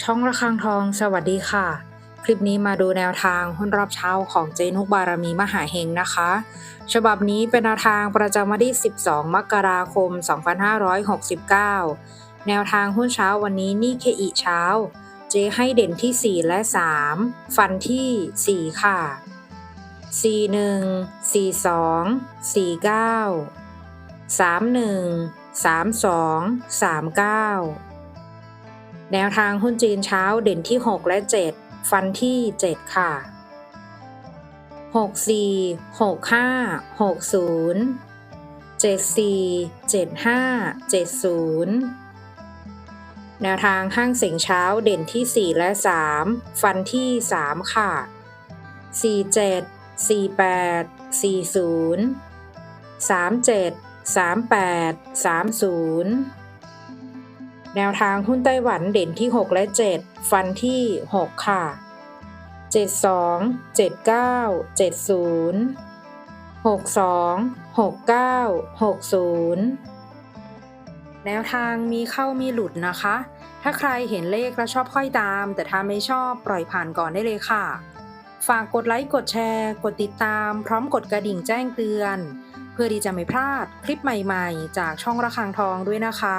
ช่องระฆังทอง สวัสดีค่ะ คลิปนี้มาดูแนวทางหุ้นรอบเช้าของเจนุกบารมีมหาเฮงนะคะ ฉบับนี้เป็นแนวทางประจำวันที่ 12 มกราคม 2569 แนวทางหุ้นเช้าวันนี้นี่เคอีเช้า เจให้เด่นที่ 4 และ 3 ฟันที่ 4 ค่ะ 41 42 49 31 32 39 แนวทางหุ้นจีนเช้าเด่นที่ 6 และ 7 ฟันที่ 7 ค่ะ 64 65 60 74 75 70 แนวทางห้างเสียงเช้าเด่นที่ 4 และ 3 ฟันที่ 3 ค่ะ 47 48 40 37 38 30 แนวทางหุ้นไต้หวันเด่นที่ 6 และ 7 ฟันที่ 6 ค่ะ 72 79 70 62 69 60 แนวทางมีเข้ามีหลุดนะคะ ถ้าใครเห็นเลขแล้วชอบค่อยตาม แต่ถ้าไม่ชอบปล่อยผ่านก่อนได้เลยค่ะ ฝากกดไลค์กดแชร์ กดติดตาม พร้อมกดกระดิ่งแจ้งเตือน เพื่อที่จะไม่พลาดคลิปใหม่ๆ จากช่องระฆังทองด้วยนะคะ